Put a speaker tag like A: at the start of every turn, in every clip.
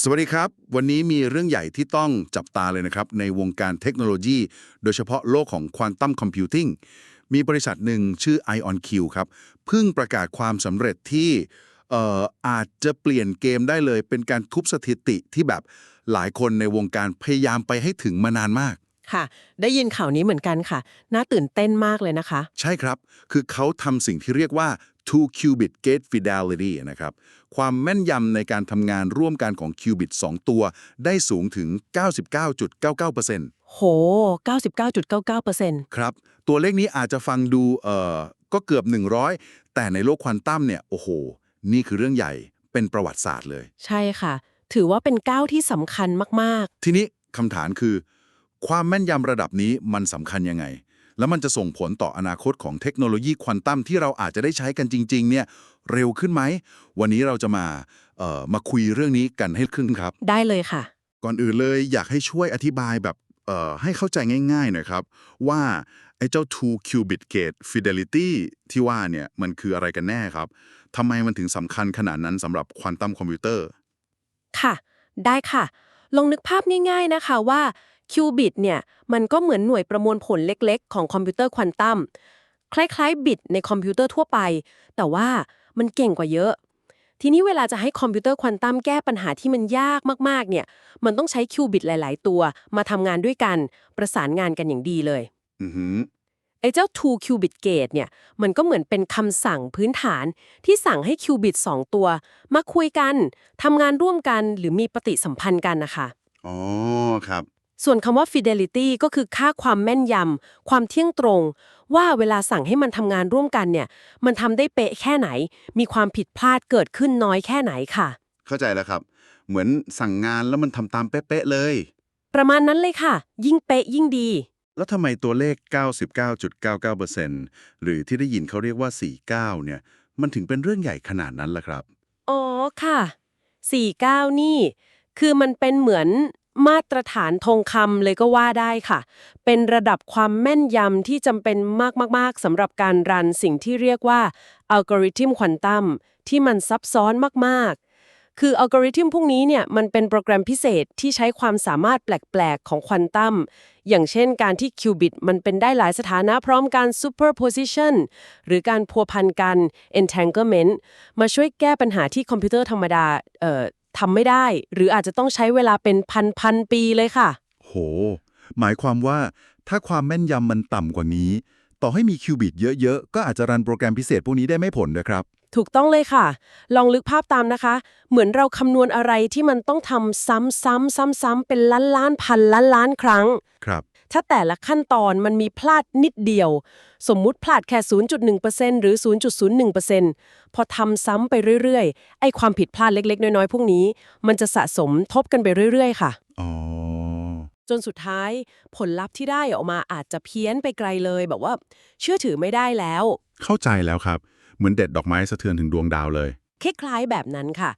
A: สวัสดีครับ วันนี้มีเรื่องใหญ่ที่ต้องจับตาเลยนะครับ ในวงการเทคโนโลยี โดยเฉพาะโลกของควอนตัมคอมพิวติ้งมีบริษัทหนึ่งชื่อ IonQ ครับเพิ่งประกาศความสำเร็จที่เอ่ออาจจะเปลี่ยนเกมได้เลย เป็นการทุบสถิติที่แบบหลายคนในวงการพยายามไปให้ถึงมานานมาก
B: ค่ะ ได้ยินข่าวนี้เหมือนกันค่ะ น่าตื่นเต้นมากเลยนะคะ
A: ใช่ครับ คือเขาทำสิ่งที่เรียกว่า two qubit gate fidelity นะครับความแม่นยำในการทำงานร่วมกันของ qubit 2ตัว ได้สูงถึง 99.99%
B: โห 99.99%
A: ครับ ตัวเลขนี้อาจจะฟังดูเอ่อก็เกือบ 100 แต่ในโลกควอนตัมเนี่ย โอ้โห นี่คือเรื่องใหญ่เป็นประวัติศาสตร์เลย
B: ใช่ค่ะ ถือว่าเป็นก้าวที่สำคัญมาก
A: ทีนี้คำถามคือ ความแม่นยำระดับนี้มันสำคัญยังไง แล้วมันจะส่งผลต่ออนาคตของเทคโนโลยีควอนตัมที่เราอาจจะได้ใช้กันจริง ๆ เนี่ยเร็วขึ้นไหม วันนี้เราจะมาเอ่อมาคุยเรื่องนี้กันให้ขึ้นครับ
B: ๆได้เลยค่ะ
A: ก่อนอื่นเลยอยากให้ช่วยอธิบายแบบเอ่อให้เข้าใจง่ายๆหน่อยครับ ว่าไอ้เจ้า two qubit gate fidelity ที่ว่าเนี่ยมันคืออะไรกันแน่ครับทำไมมันถึงสำคัญขนาดนั้นสำหรับควอนตัมคอมพิวเตอร์
B: ค่ะ ได้ค่ะ ลองนึกภาพง่ายๆนะคะว่า คิวบิตเนี่ยมันก็เหมือนหน่วยประมวลผลเล็กๆ ของคอมพิวเตอร์ควอนตัมคล้ายๆบิตในคอมพิวเตอร์ทั่วไป แต่ว่ามันเก่งกว่าเยอะ ทีนี้เวลาจะให้คอมพิวเตอร์ควอนตัมแก้ปัญหาที่มันยากมากๆเนี่ยมันต้องใช้คิวบิตหลาย ๆ ตัว มาทำงานด้วยกันประสานงานกันอย่างดีเลย
A: อือหือ
B: ไอ้เจ้า2 qubit gate เนี่ยมันก็เหมือนเป็นคำสั่งพื้นฐานที่สั่งให้คิวบิต2ตัว มาคุยกันทำงานร่วมกันหรือมีปฏิสัมพันธ์กันนะคะ
A: อ๋อครับ
B: ส่วนคำว่า fidelity ก็คือค่าความแม่นยำ ความเที่ยงตรง ว่าเวลาสั่งให้มันทำงานร่วมกันเนี่ย มันทำได้เป๊ะแค่ไหน มีความผิดพลาดเกิดขึ้นน้อยแค่ไหนค่ะ
A: เข้าใจแล้วครับ เหมือนสั่งงานแล้วมันทำตามเป๊ะๆเลย
B: ประมาณนั้นเลยค่ะ ยิ่งเป๊ะยิ่งดี
A: แล้วทำไมตัวเลข 99.99%หรือที่ได้ยินเขาเรียกว่า 49 เนี่ย มันถึงเป็นเรื่องใหญ่ขนาดนั้นล่ะครับ
B: อ๋อค่ะ 49 นี่ คือมันเป็นเหมือน มาตรฐานทองคำเลยก็ว่าได้ค่ะ เป็นระดับความแม่นยำที่จำเป็นมาก ๆ สำหรับการรันสิ่งที่เรียกว่าอัลกอริทึมควอนตัมที่มันซับซ้อนมาก ๆคืออัลกอริทึมพวกนี้เนี่ยมันเป็นโปรแกรมพิเศษที่ใช้ความสามารถแปลก ๆ ของควอนตัม อย่างเช่นการที่คิวบิตมันเป็นได้หลายสถานะพร้อมกัน superposition หรือการพัวพันกัน entanglement มาช่วยแก้ปัญหาที่คอมพิวเตอร์ธรรมดา ทำไม่ได้ หรืออาจจะต้องใช้เวลาเป็นพันพันๆปีเลยค่ะ
C: โห หมายความว่าถ้าความแม่นยำมันต่ำกว่านี้ ต่อให้มีคิวบิตเยอะๆ ก็อาจจะรันโปรแกรมพิเศษพวกนี้ได้ไม่ผลนะครับ
B: ถูกต้องเลยค่ะ ลองลึกภาพตามนะคะ เหมือนเราคำนวณอะไรที่มันต้องทำซ้ำๆซ้ำๆเป็นล้านล้านๆพันล้านล้านๆครั้ง
C: ครับ
B: ถ้าแต่ละขั้นตอนมันมีพลาดนิดเดียว สมมุติพลาดแค่ 0.1%หรือ 0.01%พอทำซ้ำไปเรื่อยๆ ไอ้ความผิดพลาดเล็กๆ น้อยๆ พวกนี้ มันจะสะสมทบกันไปเรื่อยๆ ค่ะ
C: อ๋อ
B: จนสุดท้ายผลลัพธ์ที่ได้ออกมาอาจจะเพี้ยนไปไกลเลยแบบว่า เชื่อถือไม่ได้แล้ว
C: เข้าใจแล้วครับ เหมือนเด็ดดอกไม้สะเทือนถึงดวงดาวเลย
B: คล้ายๆแบบนั้นค่ะ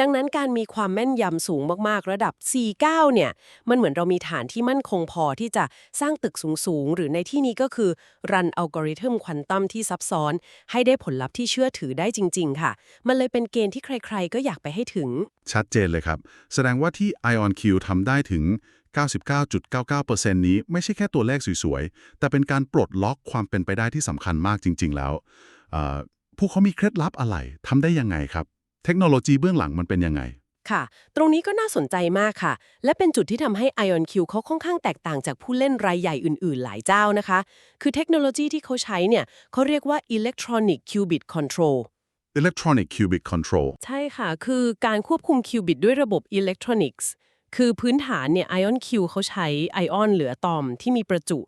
B: ดังนั้นการมีความแม่นยำสูงมากๆ ระดับ 49 เนี่ย มันเหมือนเรามีฐานที่มั่นคงพอที่จะสร้างตึกสูงๆ หรือในที่นี้ก็คือรันอัลกอริทึมควอนตัมที่ซับซ้อน ให้ได้ผลลัพธ์ที่เชื่อถือได้จริง ๆ ค่ะ มันเลยเป็นเกณฑ์ที่ใครๆ ก็อยากไปให้ถึง
C: ชัดเจนเลยครับ แสดงว่าที่ IonQ ทำได้ถึง 99.99%นี้ไม่ใช่แค่ตัวเลขสวยๆ แต่เป็นการปลดล็อกความเป็นไปได้ที่สำคัญมากจริง ๆ แล้วอ่อ พวกเขามีเคล็ดลับอะไรทำได้ยังไงครับ เทคโนโลยีเบื้องหลังมันเป็นยังไง
B: ค่ะ ตรงนี้ก็น่าสนใจมากค่ะ และเป็นจุดที่ทำให้ IonQ เขาค่อนข้างแตกต่างจากผู้เล่นรายใหญ่อื่น ๆ หลายเจ้านะคะ คือเทคโนโลยีที่เขาใช้เนี่ยเขาเรียกว่า Electronic Qubit Control
C: Electronic Qubit Control
B: ใช่ค่ะ คือการควบคุมคิวบิตด้วยระบบ Electronics คือพื้นฐานเนี่ย Ion Q เขาใช้ไอออนหรืออะตอมที่มีประจุ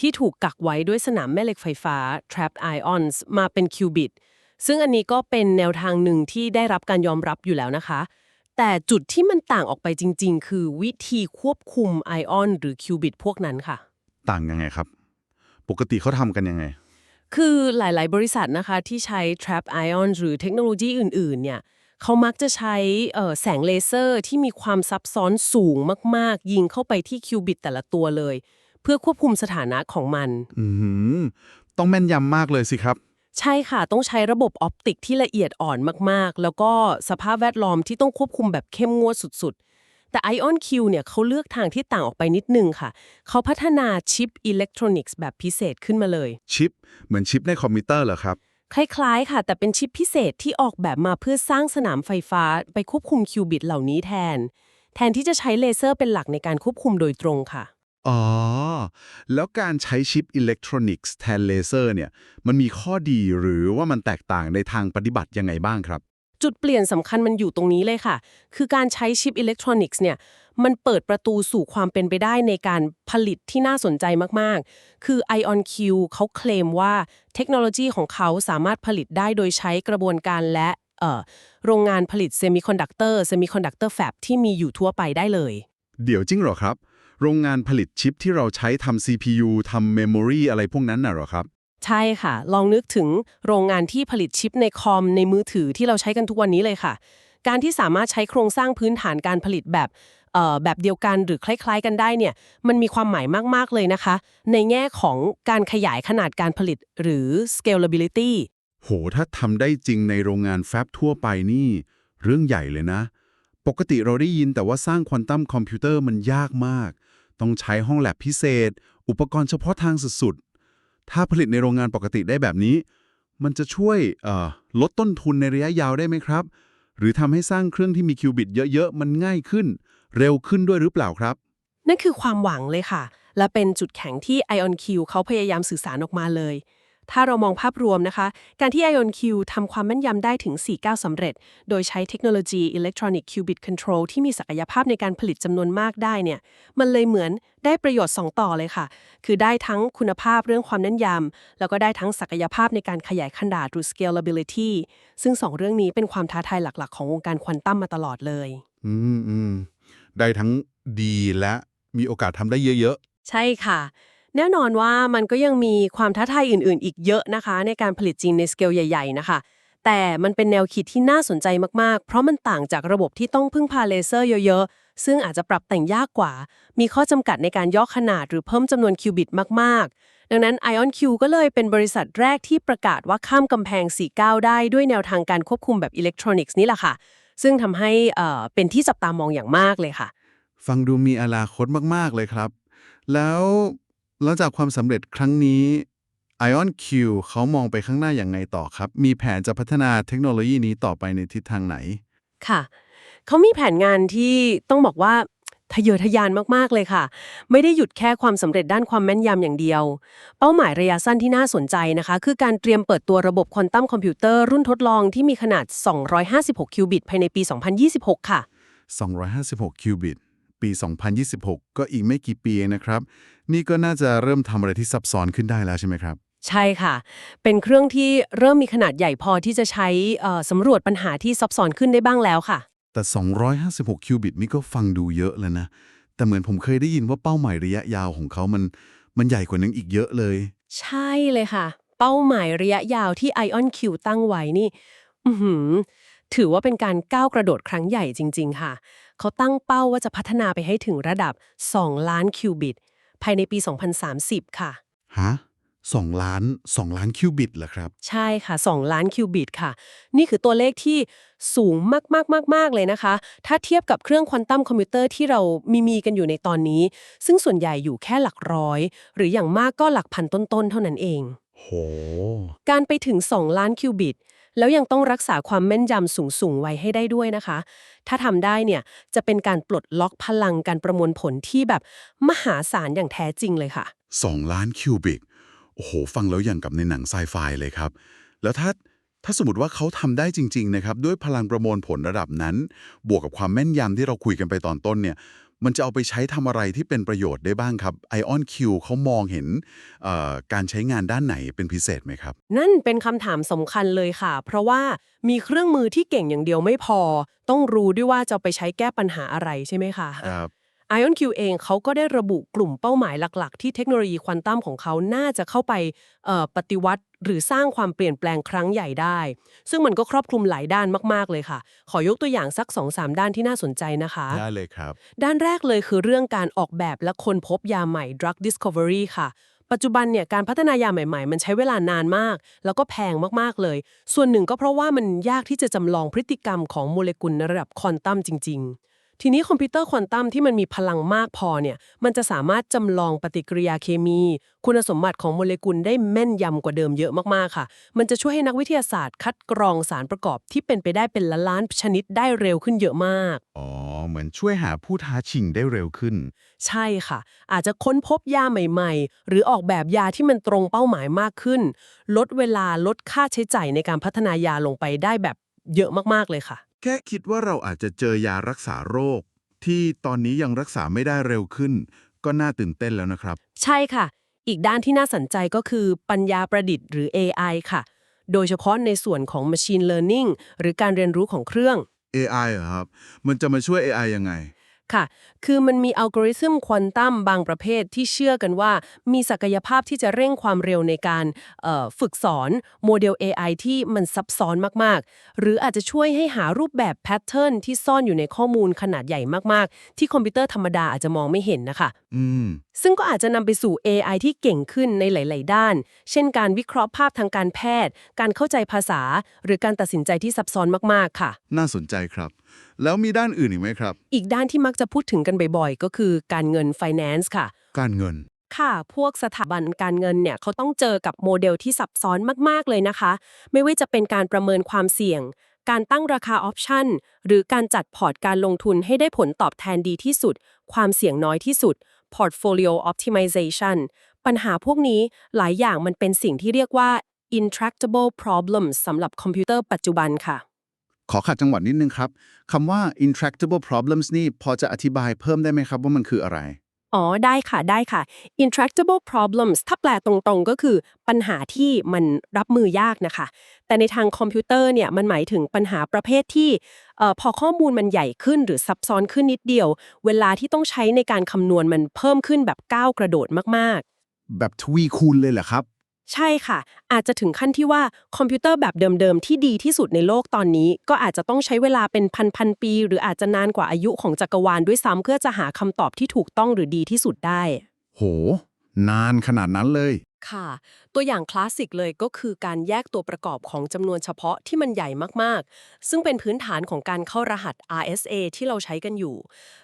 B: ที่ถูกกักไว้ด้วยสนามแม่เหล็กไฟฟ้า trapped ions มาเป็นคิวบิต ซึ่งอันนี้ก็เป็นแนวทางหนึ่งที่ได้รับการยอมรับอยู่แล้วนะคะ แต่จุดที่มันต่างออกไปจริง ๆ คือวิธีควบคุมไอออนหรือคิวบิตพวกนั้นค่ะ
C: ต่างยังไงครับ ปกติเขาทำกันยังไง
B: คือหลาย ๆ บริษัทนะคะที่ใช้ trap ion หรือเทคโนโลยีอื่น ๆ เนี่ยเขามักจะใช้เอ่อแสงเลเซอร์ที่มีความซับซ้อนสูงมาก ๆ ยิงเข้าไปที่คิวบิตแต่ละตัวเลย เพื่อควบคุมสถานะของมัน
C: อืมต้องแม่นยำมากเลยสิครับ
B: ใช่ค่ะ ต้องใช้ระบบออปติกที่ละเอียดอ่อนมากๆ แล้วก็สภาพแวดล้อมที่ต้องควบคุมแบบเข้มงวดสุดๆ แต่ Ion Q เนี่ยเขาเลือกทางที่ต่างออกไปนิดนึงค่ะ เขาพัฒนาชิปอิเล็กทรอนิกส์แบบพิเศษขึ้นมาเลย
A: ชิป เหมือนชิปในคอมพิวเตอร์เหรอครับ
B: คล้ายๆค่ะ แต่เป็นชิปพิเศษที่ออกแบบมาเพื่อสร้างสนามไฟฟ้า ไปควบคุมคิวบิตเหล่านี้แทน แทนที่จะใช้เลเซอร์เป็นหลักในการควบคุมโดยตรงค่ะ
A: อ๋อ แล้วการใช้ชิปอิเล็กทรอนิกส์แทนเลเซอร์เนี่ย มันมีข้อดีหรือว่ามันแตกต่างในทางปฏิบัติยังไงบ้างครับ
B: จุดเปลี่ยนสำคัญมันอยู่ตรงนี้เลยค่ะ คือการใช้ชิปอิเล็กทรอนิกส์เนี่ย มันเปิดประตูสู่ความเป็นไปได้ในการผลิตที่น่าสนใจมาก ๆ คือ Ion Q เขาเคลมว่าเทคโนโลยีของเขาสามารถผลิตได้โดยใช้กระบวนการและเอ่อโรงงานผลิตเซมิคอนดักเตอร์เซมิคอนดักเตอร์แฟบที่มีอยู่ทั่วไปได้เลย
A: เดี๋ยวจริงเหรอครับ โรงงานผลิตชิปที่เราใช้ทำ CPU ทำ Memory อะไรพวกนั้นน่ะเหรอครับ
B: ใช่ค่ะ ลองนึกถึงโรงงานที่ผลิตชิปในคอมในมือถือที่เราใช้กันทุกวันนี้เลยค่ะ การที่สามารถใช้โครงสร้างพื้นฐานการผลิตแบบเอ่อแบบเดียวกันหรือคล้าย ๆ กันได้เนี่ยมันมีความหมายมาก ๆ เลยนะคะ ในแง่ของการขยายขนาดการผลิตหรือ scalability
A: โห ถ้าทำได้จริงในโรงงานแฟบทั่วไปนี่ เรื่องใหญ่เลยนะ ปกติเราได้ยินแต่ว่าสร้างควอนตัมคอมพิวเตอร์มันยากมาก ต้องใช้ห้องแลบพิเศษ อุปกรณ์เฉพาะทางสุดๆ ถ้าผลิตในโรงงานปกติได้แบบนี้ มันจะช่วยลดต้นทุนในระยะยาวได้ไหมครับ หรือทำให้สร้างเครื่องที่มีคิวบิตเยอะๆ มันง่ายขึ้น เร็วขึ้นด้วยหรือเปล่าครับ
B: นั่นคือความหวังเลยค่ะ และเป็นจุดแข็งที่ Ion Q เขาพยายามสื่อสารออกมาเลย ถ้าเรามองภาพรวมนะคะ การที่ Ion Q ทำความแม่นยำได้ถึง 49สำเร็จ โดยใช้เทคโนโลยี Electronic Qubit Control ที่มีศักยภาพในการผลิตจำนวนมากได้เนี่ย มันเลยเหมือนได้ประโยชน์ 2 ต่อเลยค่ะ คือได้ทั้งคุณภาพเรื่องความแน่นยำ แล้วก็ได้ทั้งศักยภาพในการขยายขนาดหรือ scalability ซึ่งสองเรื่องนี้เป็นความท้าทายหลักๆ ของวงการควอนตัมมาตลอดเลย
A: อืมอืมได้ทั้งดีและมีโอกาสทำได้เยอะ
B: ใช่ค่ะ แน่นอนว่ามันก็ยังมีความท้าทายอื่นๆ อีกเยอะนะคะ ในการผลิตจริงในสเกลใหญ่ ๆ นะคะ แต่มันเป็นแนวคิดที่น่าสนใจมากๆ เพราะมันต่างจากระบบที่ต้องพึ่งพาเลเซอร์เยอะ ๆ ซึ่งอาจจะปรับแต่งยากกว่า มีข้อจำกัดในการย่อขนาดหรือเพิ่มจำนวนคิวบิตมากๆ ดังนั้น Ion Q ก็เลยเป็นบริษัทแรกที่ประกาศว่าข้ามกำแพง 49 ได้ด้วยแนวทางการควบคุมแบบอิเล็กทรอนิกส์นี่แหละค่ะ ซึ่งทำให้เป็นที่จับตามองอย่างมากเลยค่ะ
A: ฟังดูมีอนาคตมากๆเลยครับ แล้ว หลังจากความสำเร็จครั้งนี้ Ion Q เขามองไปข้างหน้าอย่างไงต่อครับ มีแผนจะพัฒนาเทคโนโลยีนี้ต่อไปในทิศทางไหน
B: ค่ะ เขามีแผนงานที่ต้องบอกว่าทะเยอทะยานมาก ๆ เลยค่ะ ไม่ได้หยุดแค่ความสำเร็จด้านความแม่นยำอย่างเดียว เป้าหมายระยะสั้นที่น่าสนใจนะคะ คือการเตรียมเปิดตัวระบบควอนตัมคอมพิวเตอร์รุ่นทดลองที่มีขนาด 256 คิวบิต ภายในปี 2026 ค่ะ
A: 256 คิวบิต ปี 2026 ก็อีกไม่กี่ปีเองนะครับ นี่ก็น่าจะเริ่มทำอะไรที่ซับซ้อนขึ้นได้แล้วใช่ไหมครับ
B: ใช่ค่ะ เป็นเครื่องที่เริ่มมีขนาดใหญ่พอที่จะใช้เอ่อสำรวจปัญหาที่ซับซ้อนขึ้นได้บ้างแล้วค่ะ
A: แต่ 256 คิวบิตนี่ก็ฟังดูเยอะแล้วนะ แต่เหมือนผมเคยได้ยินว่าเป้าหมายระยะยาวของเขามันมันใหญ่กว่านั้นอีกเยอะเลย
B: ใช่เลยค่ะ เป้าหมายระยะยาวที่ Ion Q ตั้งไว้นี่ อือหือ ถือว่าเป็นการก้าวกระโดดครั้งใหญ่จริง ๆ ค่ะ เขาตั้งเป้าว่าจะพัฒนาไปให้ถึงระดับ 2 ล้านคิวบิต ภายในปี 2030 ค่ะ
A: ฮะ2ล้าน2ล้านคิวบิตเหรอครับ
B: ใช่ค่ะ 2 ล้านคิวบิตค่ะ นี่คือตัวเลขที่สูงมากๆๆๆเลยนะคะ ถ้าเทียบกับเครื่องควอนตัมคอมพิวเตอร์ที่เรามีมีกันอยู่ในตอนนี้ ซึ่งส่วนใหญ่อยู่แค่หลักร้อย หรืออย่างมากก็หลักพันต้นๆ เท่านั้นเอง
A: โห
B: การไปถึง 2 ล้านคิวบิต แล้วยังต้องรักษาความแม่นยำสูงๆไว้ให้ได้ด้วยนะคะ ถ้าทำได้เนี่ยจะเป็นการปลดล็อกพลังการประมวลผลที่แบบมหาศาลอย่างแท้จริงเลยค่ะ
A: 2 ล้านคิวบิตโอ้โห ฟังแล้วอย่างกับในหนังไซไฟเลยครับ แล้วถ้าถ้าสมมติว่าเขาทำได้จริง ๆ นะครับ ด้วยพลังประมวลผลระดับนั้น บวกกับความแม่นยำที่เราคุยกันไปตอนต้นเนี่ย มันจะเอาไปใช้ทำอะไรที่เป็นประโยชน์ได้บ้างครับ Ion Q เขามองเห็นเอ่อการใช้งานด้านไหนเป็นพิเศษไหมครับ
B: นั่นเป็นคำถามสำคัญเลยค่ะ เพราะว่ามีเครื่องมือที่เก่งอย่างเดียวไม่พอ ต้องรู้ด้วยว่าจะเอาไปใช้แก้ปัญหาอะไรใช่ไหมคะ
A: ครับ
B: Ion Q เองเขาก็ได้ระบุกลุ่มเป้าหมายหลัก ๆ ที่เทคโนโลยีควอนตัมของเขาน่าจะเข้าไปเอ่อปฏิวัติ หรือสร้างความเปลี่ยนแปลงครั้งใหญ่ได้ ซึ่งมันก็ครอบคลุมหลายด้านมากๆเลยค่ะ ขอยกตัวอย่างสัก 2-3 ด้านที่น่าสนใจนะคะ
A: ได้เลยครับ
B: ด้านแรกเลยคือเรื่องการออกแบบและค้นพบยาใหม่ drug discovery ค่ะปัจจุบันเนี่ยการพัฒนายาใหม่ๆ มันใช้เวลานานมาก แล้วก็แพงมากๆเลย ส่วนหนึ่งก็เพราะว่ามันยากที่จะจำลองพฤติกรรมของโมเลกุลในระดับควอนตัมจริง ๆ ทีนี้คอมพิวเตอร์ควอนตัมที่มันมีพลังมากพอเนี่ย มันจะสามารถจำลองปฏิกิริยาเคมี คุณสมบัติของโมเลกุลได้แม่นยำกว่าเดิมเยอะมากๆค่ะ มันจะช่วยให้นักวิทยาศาสตร์คัดกรองสารประกอบที่เป็นไปได้เป็นล้านล้านๆชนิดได้เร็วขึ้นเยอะมาก
A: อ๋อ เหมือนช่วยหาผู้ท้าชิงได้เร็วขึ้น
B: ใช่ค่ะ อาจจะค้นพบยาใหม่ๆ หรือออกแบบยาที่มันตรงเป้าหมายมากขึ้น ลดเวลาลดค่าใช้จ่ายในการพัฒนายาลงไปได้แบบเยอะมากๆเลยค่ะ
D: แค่คิดว่าเราอาจจะเจอยารักษาโรค ที่ตอนนี้ยังรักษาไม่ได้เร็วขึ้น ก็น่าตื่นเต้นแล้วนะครับ
B: ใช่ค่ะ อีกด้านที่น่าสนใจก็คือปัญญาประดิษฐ์หรือ AI ค่ะ โดยเฉพาะในส่วนของ Machine Learning หรือการเรียนรู้ของเครื่อง
D: AI เหรอครับ มันจะมาช่วย AI ยังไง
B: ค่ะ คือมันมีอัลกอริทึมควอนตัมบางประเภทที่เชื่อกันว่า มีศักยภาพที่จะเร่งความเร็วในการฝึกสอนโมเดล AI ที่มันซับซ้อนมาก ๆ หรืออาจจะช่วยให้หารูปแบบแพทเทิร์นที่ซ่อนอยู่ในข้อมูลขนาดใหญ่มาก ๆ ที่คอมพิวเตอร์ธรรมดาอาจจะมองไม่เห็นนะคะ
D: อืม
B: ซึ่งก็อาจจะนำไปสู่ AI ที่เก่งขึ้นในหลาย ๆ ด้าน เช่นการวิเคราะห์ภาพทางการแพทย์ การเข้าใจภาษา หรือการตัดสินใจที่ซับซ้อนมาก ๆ ค่ะ
D: น่าสนใจครับ แล้วมีด้านอื่นอีกไหมครับ
B: อีกด้านที่มักจะพูดถึงกันบ่อย ๆ ก็คือการเงิน finance ค่ะ
D: การเงิน
B: ค่ะ พวกสถาบันการเงินเนี่ยเขาต้องเจอกับโมเดลที่ซับซ้อนมาก ๆ เลยนะคะ ไม่ว่าจะเป็นการประเมินความเสี่ยง การตั้งราคาออปชันหรือการจัดพอร์ตการลงทุนให้ได้ผลตอบแทนดีที่สุด ความเสี่ยงน้อยที่สุด portfolio optimization ปัญหาพวกนี้หลายอย่างมันเป็นสิ่งที่เรียกว่า intractable problems สำหรับคอมพิวเตอร์ปัจจุบันค่ะ
D: ขอขัดจังหวะนิดนึงครับคำว่า intractable problems นี่พอจะอธิบายเพิ่มได้ไหมครับว่ามันคืออะไร
B: อ๋อ ได้ค่ะ ได้ค่ะ intractable problems ถ้าแปลตรงๆ ก็คือปัญหาที่มันรับมือยากนะคะ แต่ในทางคอมพิวเตอร์เนี่ย มันหมายถึงปัญหาประเภทที่พอข้อมูลมันใหญ่ขึ้นหรือซับซ้อนขึ้นนิดเดียว เวลาที่ต้องใช้ในการคำนวณมันเพิ่มขึ้นแบบก้าวกระโดดมากๆ
D: แบบทวีคูณเลยเหรอครับ
B: ใช่ค่ะ อาจจะถึงขั้นที่ว่าคอมพิวเตอร์แบบเดิมๆ ที่ดีที่สุดในโลกตอนนี้ ก็อาจจะต้องใช้เวลาเป็นพันๆปี หรืออาจจะนานกว่าอายุของจักรวาลด้วยซ้ำเพื่อจะหาคำตอบที่ถูกต้องหรือดีที่สุดได้
D: โห นานขนาดนั้นเลย
B: ค่ะ ตัวอย่างคลาสสิกเลยก็คือการแยกตัวประกอบของจำนวนเฉพาะที่มันใหญ่มากๆ ซึ่งเป็นพื้นฐานของการเข้ารหัส RSA ที่เราใช้กันอยู่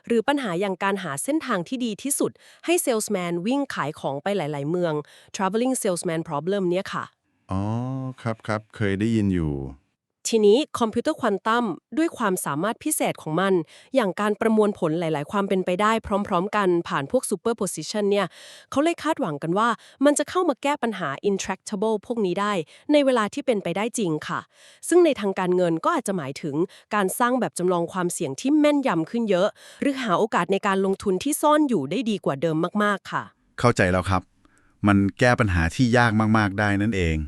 B: หรือปัญหาอย่างการหาเส้นทางที่ดีที่สุด ให้เซลส์แมนวิ่งขายของไปหลาย ๆ เมือง traveling salesman problem เนี่ยค่ะ
A: อ๋อ ครับครับ เคยได้ยินอยู่
B: ทีนี้คอมพิวเตอร์ควอนตัมด้วยความสามารถพิเศษของมัน อย่างการประมวลผลหลาย ๆ ความเป็นไปได้พร้อม ๆ กันผ่านพวก superposition เนี่ยเขาเลยคาดหวังกันว่า มันจะเข้ามาแก้ปัญหา intractable พวกนี้ได้ ในเวลาที่เป็นไปได้จริงค่ะ ซึ่งในทางการเงินก็อาจจะหมายถึงการสร้างแบบจำลองความเสี่ยงที่แม่นยำขึ้นเยอะ หรือหาโอกาสในการลงทุนที่ซ่อนอยู่ได้ดีกว่าเดิมมาก ๆ ค่ะ
A: เข้าใจแล้วครับ มันแก้ปัญหาที่ยากมาก ๆ ได้นั่นเอง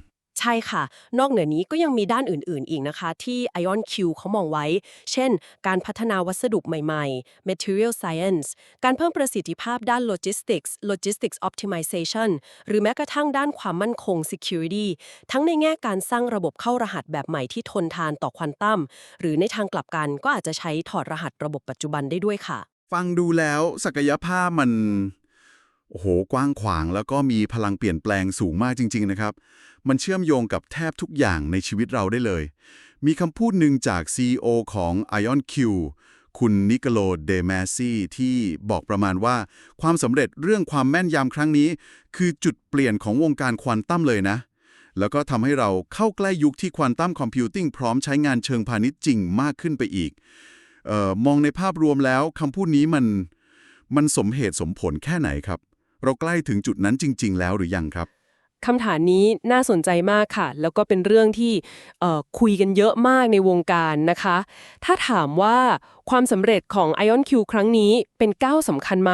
B: ใช่ค่ะ นอกเหนือนี้ก็ยังมีด้านอื่นๆ อีกนะคะ ที่ Ion Q เขามองไว้ เช่น การพัฒนาวัสดุใหม่ๆ Material Science การเพิ่มประสิทธิภาพด้าน Logistics Logistics Optimization หรือแม้กระทั่งด้านความมั่นคง Security ทั้งในแง่การสร้างระบบเข้ารหัสแบบใหม่ที่ทนทานต่อควอนตัมหรือในทางกลับกันก็อาจจะใช้ถอดรหัสระบบปัจจุบันได้ด้วยค่ะ
A: ฟังดูแล้วศักยภาพมัน โอ้โห กว้างขวางแล้วก็มีพลังเปลี่ยนแปลงสูงมากจริง ๆ นะครับ มันเชื่อมโยงกับแทบทุกอย่างในชีวิตเราได้เลย มีคำพูดหนึ่งจาก CEO ของ IonQ คุณนิโคโลเดแมซี่ที่บอกประมาณว่า ความสำเร็จเรื่องความแม่นยำครั้งนี้ คือจุดเปลี่ยนของวงการควอนตัมเลยนะ แล้วก็ทำให้เราเข้าใกล้ยุคที่ควอนตัมคอมพิวติ้งพร้อมใช้งานเชิงพาณิชย์จริงมากขึ้นไปอีกเออมองในภาพรวมแล้วคำพูดนี้มันมันสมเหตุสมผลแค่ไหนครับ เราใกล้ถึงจุดนั้นจริง ๆ แล้วหรือยังครับ
B: คำถามนี้น่าสนใจมากค่ะ แล้วก็เป็นเรื่องที่คุยกันเยอะมากในวงการนะคะ ถ้าถามว่าความสำเร็จของ Ion Q ครั้งนี้เป็นก้าวสำคัญไหม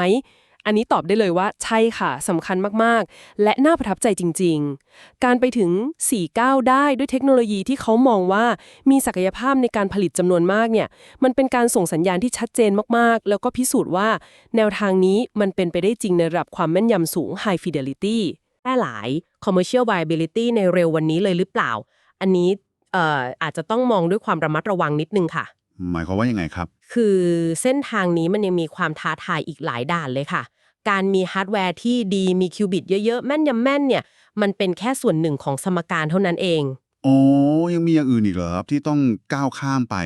B: อันนี้ตอบได้เลยว่าใช่ค่ะสำคัญมากๆ และน่าประทับใจจริง ๆ การไปถึง4ก้าวได้ด้วยเทคโนโลยีที่เขามองว่ามีศักยภาพในการผลิตจำนวนมากเนี่ยมันเป็นการส่งสัญญาณที่ชัดเจนมากๆ แล้วก็พิสูจน์ว่า แนวทางนี้มันเป็นไปได้จริงในระดับความแม่นยำสูง High Fidelity แค่หลาย commercial viability ในเร็ววันนี้เลยหรือเปล่า อันนี้เอ่ออาจจะต้องมองด้วยความระมัดระวังนิดนึงค่ะ
D: หมายความว่ายังไงครับ
B: คือเส้นทางนี้มันยังมีความท้าทายอีกหลายด่านเลยค่ะ การมีฮาร์ดแวร์ที่ดีมีคิวบิตเยอะๆ แม่นยำแม่นเนี่ย มันเป็นแค่ส่วนหนึ่งของสมการเท่านั้นเอง
A: อ๋อ ยังมีอย่างอื่นอีกเหรอครับ ที่ต้องก้าวข้ามไป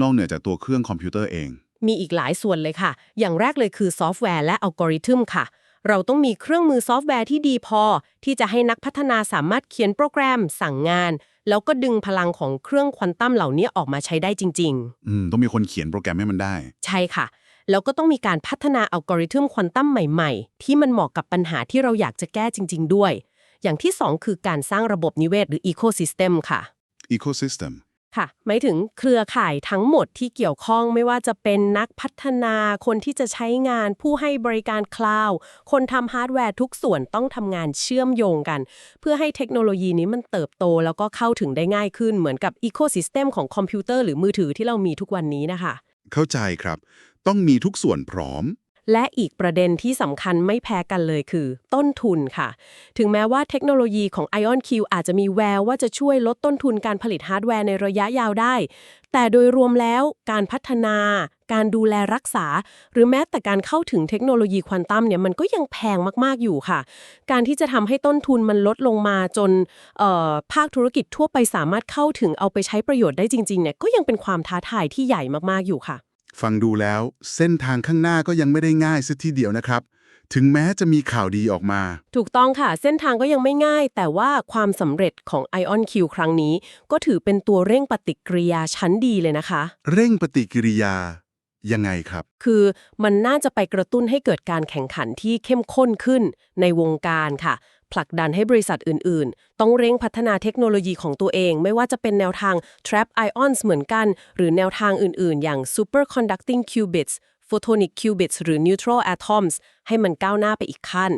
A: นอกเหนือจากตัวเครื่องคอมพิวเตอร์เอง
B: มีอีกหลายส่วนเลยค่ะ อย่างแรกเลยคือซอฟต์แวร์และอัลกอริทึมค่ะ เราต้องมีเครื่องมือซอฟต์แวร์ที่ดีพอ ที่จะให้นักพัฒนาสามารถเขียนโปรแกรม สั่งงาน แล้วก็ดึงพลังของเครื่องควอนตัมเหล่านี้ออกมาใช้ได้จริง ๆ
A: อืม ต้องมีคนเขียนโปรแกรมให้มันได้
B: ใช่ค่ะ แล้วก็ต้องมีการพัฒนาอัลกอริทึมควอนตัมใหม่ๆ ที่มันเหมาะกับปัญหาที่เราอยากจะแก้จริง ๆ ด้วย อย่างที่ 2 คือการสร้างระบบนิเวศหรือ Ecosystem ค่ะ
A: Ecosystem
B: ค่ะ หมายถึงเครือข่ายทั้งหมดที่เกี่ยวข้องไม่ว่าจะเป็นนักพัฒนาคนที่จะใช้งานผู้ให้บริการคลาวด์คนทำฮาร์ดแวร์ทุกส่วนต้องทำงานเชื่อมโยงกัน เพื่อให้เทคโนโลยีนี้มันเติบโตแล้วก็เข้าถึงได้ง่ายขึ้นเหมือนกับ Ecosystem ของคอมพิวเตอร์หรือมือถือที่เรามีทุกวันนี้นะคะ
A: เข้าใจครับ ต้องมีทุกส่วนพร้อม
B: และอีกประเด็นที่สำคัญไม่แพ้กันเลยคือ ต้นทุนค่ะ ถึงแม้ว่าเทคโนโลยีของ IonQ อาจจะมีแววว่าจะช่วยลดต้นทุนการผลิตฮาร์ดแวร์ในระยะยาวได้ แต่โดยรวมแล้วการพัฒนา การดูแลรักษา หรือแม้แต่การเข้าถึงเทคโนโลยีควอนตัมเนี่ยมันก็ยังแพงมากๆอยู่ค่ะ การที่จะทำให้ต้นทุนมันลดลงมาจนเอ่อภาคธุรกิจทั่วไปสามารถเข้าถึงเอาไปใช้ประโยชน์ได้จริงๆเนี่ยก็ยังเป็นความท้าทายที่ใหญ่มากๆอยู่ค่ะ
A: ฟังดูแล้ว เส้นทางข้างหน้าก็ยังไม่ได้ง่ายสักทีเดียวนะครับ ถึงแม้จะมีข่าวดีออกมา
B: ถูกต้องค่ะ เส้นทางก็ยังไม่ง่าย แต่ว่าความสำเร็จของ Ion Q ครั้งนี้ ก็ถือเป็นตัวเร่งปฏิกิริยาชั้นดีเลยนะคะ
A: เร่งปฏิกิริยา ยังไงครับ
B: คือมันน่าจะไปกระตุ้นให้เกิดการแข่งขันที่เข้มข้นขึ้นในวงการค่ะ ผลักดันให้บริษัทอื่น ๆ ต้องเร่งพัฒนาเทคโนโลยีของตัวเอง ไม่ว่าจะเป็นแนวทาง trap ions เหมือนกัน หรือแนวทางอื่น ๆ อย่าง superconducting qubits photonic qubits หรือ neutral atoms ให้มันก้าวหน้าไปอีกขั้น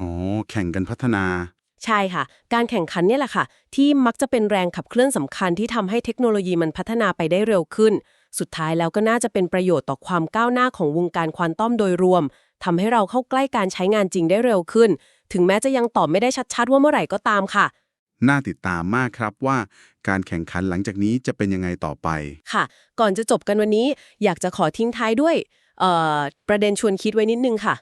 A: อ๋อ แข่งกันพัฒนา
B: ใช่ค่ะ การแข่งขันเนี่ยแหละค่ะ ที่มักจะเป็นแรงขับเคลื่อนสำคัญที่ทำให้เทคโนโลยีมันพัฒนาไปได้เร็วขึ้น สุดท้ายแล้วก็น่าจะเป็นประโยชน์ต่อความก้าวหน้าของวงการควอนตัมโดยรวมทำให้เราเข้าใกล้การใช้งานจริงได้เร็วขึ้น ถึงแม้จะยังตอบไม่ได้ชัดๆ ว่าเมื่อไหร่ก็ตามค่ะ
A: น่าติดตามมากครับว่าการแข่งขันหลังจากนี้จะเป็นยังไงต่อไป
B: ค่ะ ก่อนจะจบกันวันนี้ อยากจะขอทิ้งท้ายด้วยเอ่อประเด็นชวนคิดไว้นิดนึงค่ะ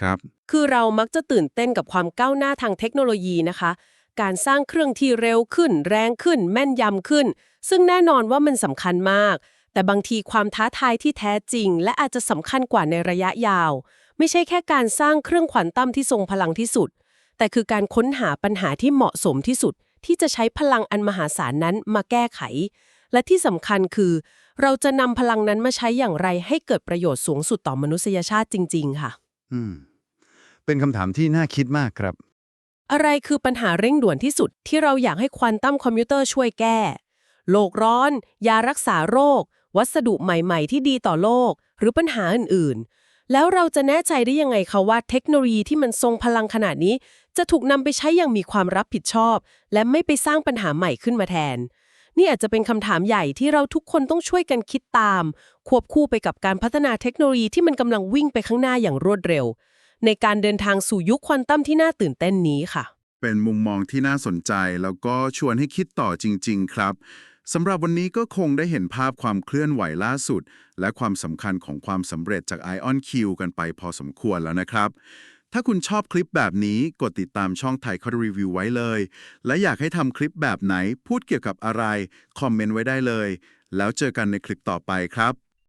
A: ครับ
B: คือเรามักจะตื่นเต้นกับความก้าวหน้าทางเทคโนโลยีนะคะ การสร้างเครื่องที่เร็วขึ้น แรงขึ้น แม่นยำขึ้น ซึ่งแน่นอนว่ามันสำคัญมาก แต่บางทีความท้าทายที่แท้จริง และอาจจะสำคัญกว่าในระยะยาว ไม่ใช่แค่การสร้างเครื่องควอนตัมที่ทรงพลังที่สุด แต่คือการค้นหาปัญหาที่เหมาะสมที่สุด ที่จะใช้พลังอันมหาศาลนั้นมาแก้ไข และที่สำคัญคือ เราจะนำพลังนั้นมาใช้อย่างไรให้เกิดประโยชน์สูงสุดต่อมนุษยชาติจริง ๆ ค่ะ
E: อืม เป็นคำถามที่น่าคิดมากครับ
B: อะไรคือปัญหาเร่งด่วนที่สุด ที่เราอยากให้ควอนตัมคอมพิวเตอร์ช่วยแก้โลกร้อน ยารักษาโรค วัสดุใหม่ๆ ที่ดีต่อโลก หรือปัญหาอื่นๆ แล้วเราจะแน่ใจได้ยังไงคะว่าเทคโนโลยีที่มันทรงพลังขนาดนี้ จะถูกนำไปใช้อย่างมีความรับผิดชอบ และไม่ไปสร้างปัญหาใหม่ขึ้นมาแทน นี่อาจจะเป็นคำถามใหญ่ที่เราทุกคนต้องช่วยกันคิดตาม ควบคู่ไปกับการพัฒนาเทคโนโลยีที่มันกำลังวิ่งไปข้างหน้าอย่างรวดเร็ว ในการเดินทางสู่ยุคควอนตัมที่น่าตื่นเต้นนี้ค่ะ
D: เป็นมุมมองที่น่าสนใจแล้วก็ชวนให้คิดต่อจริง ๆ ครับ สำหรับวันนี้ก็คงได้เห็นภาพความเคลื่อนไหวล่าสุด และความสำคัญของความสำเร็จจาก Ion Q กันไปพอสมควรแล้วนะครับ ถ้าคุณชอบคลิปแบบนี้กดติดตามช่องไทยคอรีวิวไว้เลย และอยากให้ทำคลิปแบบไหน พูดเกี่ยวกับอะไร คอมเมนต์ไว้ได้เลย แล้วเจอกันในคลิปต่อไปครับ